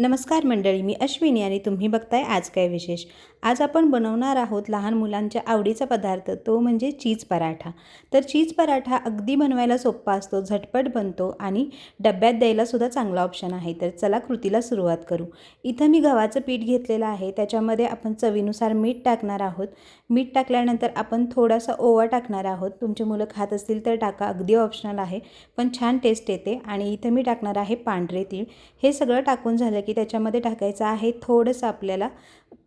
नमस्कार मंडळी मी अश्विनी आणि तुम्ही बघताय आज काय विशेष? आज आपण बनवणार आहोत लहान मुलांच्या आवडीचा पदार्थ तो म्हणजे चीज पराठा. तर चीज पराठा अगदी बनवायला सोपा असतो झटपट बनतो आणि डब्यात द्यायला सुद्धा चांगला ऑप्शन आहे. तर चला कृतीला सुरुवात करू. इथं मी गव्हाचं पीठ घेतलेलं आहे. त्याच्यामध्ये आपण चवीनुसार मीठ टाकणार आहोत. मीठ टाकल्यानंतर आपण थोडासा ओवा टाकणार आहोत. तुमची मुलं खात असतील तर टाका अगदी ऑप्शनल आहे. पण छान टेस्ट येते आणि इथं मी टाकणार आहे पांढरे तीळ. हे सगळं टाकून झालं की त्याच्यामध्ये टाकायचं आहे थोडंसं आपल्याला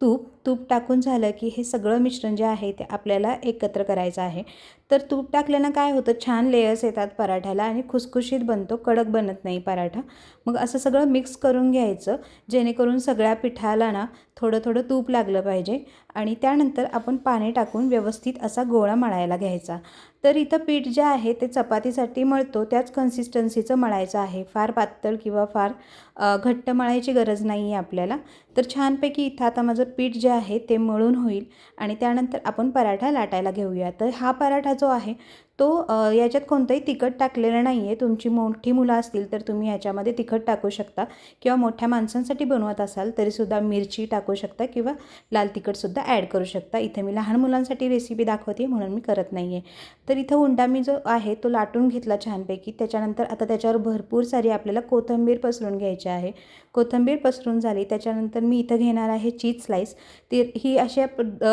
तूप तूप टाकून झालं की हे सगळं मिश्रण जे आहे ते आपल्याला एकत्र करायचं आहे. तर तूप टाकल्यानं काय होतं? छान लेयर्स येतात पराठ्याला आणि खुसखुशीत बनतो कडक बनत नाही पराठा. मग असं सगळं मिक्स करून घ्यायचं जेणेकरून सगळ्या पिठाला ना थोडं थोडं तूप लागलं पाहिजे आणि त्यानंतर आपण पाणी टाकून व्यवस्थित असा गोळा मळायला घ्यायचा. तर इथं पीठ जे आहे ते चपातीसाठी मळतो त्याच कन्सिस्टन्सीचं मळायचं आहे. फार पातळ किंवा फार घट्ट मळायची गरज नाही आहे आपल्याला. तर छानपैकी इथं आता माझं पीठ जे आहे ते मळून होईल आणि त्यानंतर आपण पराठा लाटायला घेऊया. तर हा पराठा जो आहे तो याच्यात कोणतंही तिखट टाकलेलं नाही आहे तुमची मोठी मुलं असतील तर तुम्ही याच्यामध्ये तिखट टाकू शकता किंवा मोठ्या माणसांसाठी बनवत असाल तरीसुद्धा मिरची टाकू शकता किंवा लाल तिखटसुद्धा ॲड करू शकता. इथे मी लहान मुलांसाठी रेसिपी दाखवते म्हणून मी करत नाही आहे तर इथं उंडा मी जो आहे तो लाटून घेतला छानपैकी. त्याच्यानंतर आता त्याच्यावर भरपूर सारी आपल्याला कोथिंबीर पसरून घ्यायची आहे. कोथिंबीर पसरून झाली. त्याच्यानंतर मी इथं घेणार आहे चीज स्लाईस ती ही अशा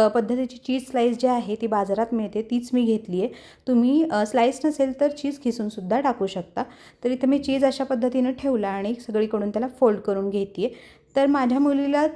पद्धतीची चीज स्लाईस जी आहे ती बाजारात मिळते. तीच मी घेतली आहे तुम्ही स्लाईस नसेल तर चीज खिसूनसुद्धा टाकू शकता. तर इथं मी चीज अशा पद्धतीनं ठेवला आणि सगळीकडून त्याला फोल्ड करून घेते तर माझ्या मुलीला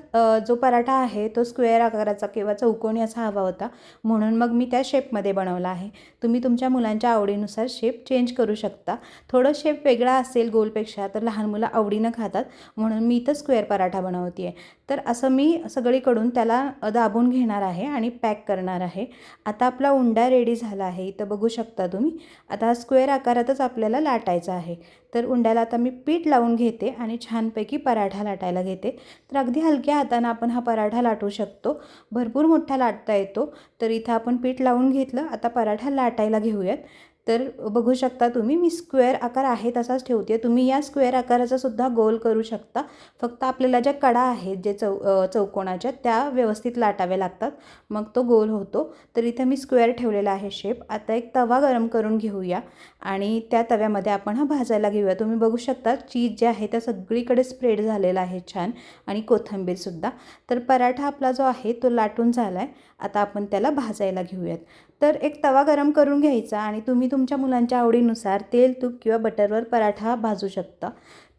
जो पराठा आहे तो स्क्वेअर आकाराचा किंवा चौकोनी असा हवा होता. म्हणून मग मी त्या शेपमध्ये बनवला आहे. तुम्ही तुमच्या मुलांच्या आवडीनुसार शेप चेंज करू शकता. थोडं शेप वेगळा असेल गोलपेक्षा तर लहान मुलं आवडीनं खातात. म्हणून मी इथं स्क्वेअर पराठा बनवते आहे तर असं मी सगळीकडून त्याला दाबून घेणार आहे आणि पॅक करणार आहे. आता आपला उंडा रेडी झाला आहे. इथं बघू शकता तुम्ही. आता हा स्क्वेअर आकारातच आपल्याला लाटायचा आहे. तर उंड्याला आता मी पीठ लावून घेते आणि छानपैकी पराठा लाटायला घेते. तर अगदी हलक्या हातानं आपण हा पराठा लाटू शकतो. भरपूर मोठा लाटता येतो. तर इथं आपण पीठ लावून घेतलं. आता पराठा लाटायला घेऊयात. तर बघू शकता तुम्ही मी स्क्वेअर आकार आहे तसाच ठेवते तुम्ही या स्क्वेअर आकाराचा सुद्धा गोल करू शकता. फक्त आपल्याला ज्या कडा आहेत जे चौ चौकोणाच्या चौकोनाच्या त्या व्यवस्थित लाटाव्या लागतात. मग तो गोल होतो. तर इथं मी स्क्वेअर ठेवलेला आहे शेप. आता एक तवा गरम करून घेऊया. आणि त्या तव्यामध्ये आपण हा भाजायला घेऊया. तुम्ही बघू शकता चीज जे आहे त्या सगळीकडे स्प्रेड झालेला आहे छान. आणि कोथिंबीरसुद्धा तर पराठा आपला जो आहे तो लाटून झाला आहे आता आपण त्याला भाजायला घेऊयात. तर एक तवा गरम करून घ्यायचा आणि तुम्ही तुमच्या मुलांच्या आवडीनुसार तेल तूप किंवा बटरवर पराठा भाजू शकता.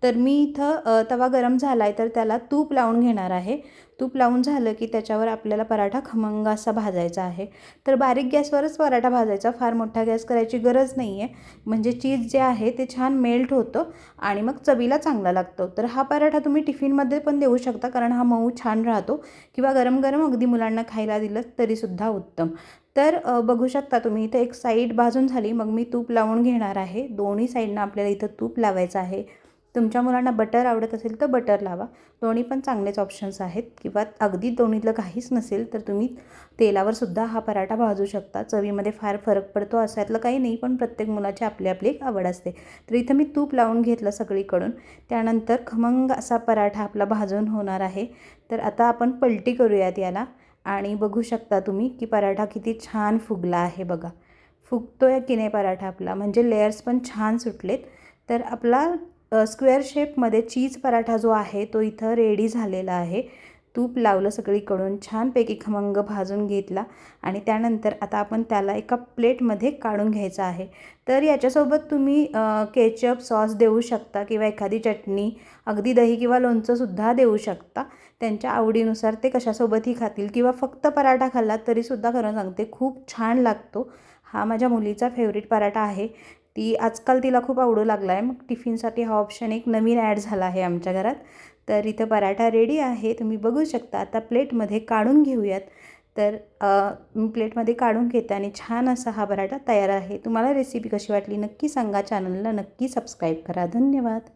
तर मी इथं तवा गरम झाला आहे तर त्याला तूप लावून घेणार आहे. तूप लावून झालं की त्याच्यावर आपल्याला पराठा खमंग असा भाजायचा आहे. तर बारीक गॅसवरच पराठा भाजायचा. फार मोठा गॅस करायची गरज नाही आहे म्हणजे चीज जे आहे ते छान मेल्ट होतं आणि मग चवीला चांगला लागतो. तर हा पराठा तुम्ही टिफिनमध्ये पण देऊ शकता कारण हा मऊ छान राहतो किंवा गरम गरम अगदी मुलांना खायला दिलं तरीसुद्धा उत्तम. तर बघू शकता तुम्ही इथं एक साईड भाजून झाली मग मी तूप लावून घेणार आहे. दोन्ही साईडनं आपल्याला इथं तूप लावायचं आहे. तुमच्या मुलांना बटर आवडत असेल तर बटर लावा. दोन्ही पण चांगलेच ऑप्शन्स आहेत. किंवा अगदी दोन्हीतलं काहीच नसेल तर तुम्ही तेलावर सुद्धा हा पराठा भाजू शकता. चवीमध्ये फार फरक पडतो असातलं काही नाही पण प्रत्येक मुलाची आपली आपली एक आवड असते. तर इथं मी तूप लावून घेतलं सगळीकडून. त्यानंतर खमंग असा पराठा आपला भाजून होणार आहे. तर आता आपण पलटी करूयात याला. आणि बघू शकता तुम्ही की पराठा किती छान फुगला आहे बघा. फुगतो आहे की नाही पराठा आपला? म्हणजे लेयर्स पण छान सुटलेत. तर आपला स्क्वेअर शेपमध्ये चीज पराठा जो आहे तो इथं रेडी झालेला आहे. तूप लावलं सगळीकडून छानपैकी खमंग भाजून घेतला आणि त्यानंतर आता आपण त्याला एका प्लेटमध्ये काढून घ्यायचं आहे. तर याच्यासोबत तुम्ही केचप सॉस देऊ शकता किंवा एखादी चटणी अगदी दही किंवा लोणचंसुद्धा देऊ शकता. त्यांच्या आवडीनुसार ते कशासोबतही खातील किंवा फक्त पराठा खाल्लात तरीसुद्धा खरं सांगते खूप छान लागतो. हा माझ्या मुलीचा फेवरेट पराठा आहे. ती आजकाल तिला खूप आवडू लागला आहे मग टिफिनसाठी हा ऑप्शन एक नवीन ॲड झाला आहे आमच्या घरात. तर इथं पराठा रेडी आहे. तुम्ही बघू शकता आता प्लेटमध्ये काढून घेऊयात. तर मी प्लेटमध्ये काढून घेते आणि छान असा हा पराठा तयार आहे. तुम्हाला रेसिपी कशी वाटली नक्की सांगा. चॅनलला नक्की सबस्क्राईब करा. धन्यवाद.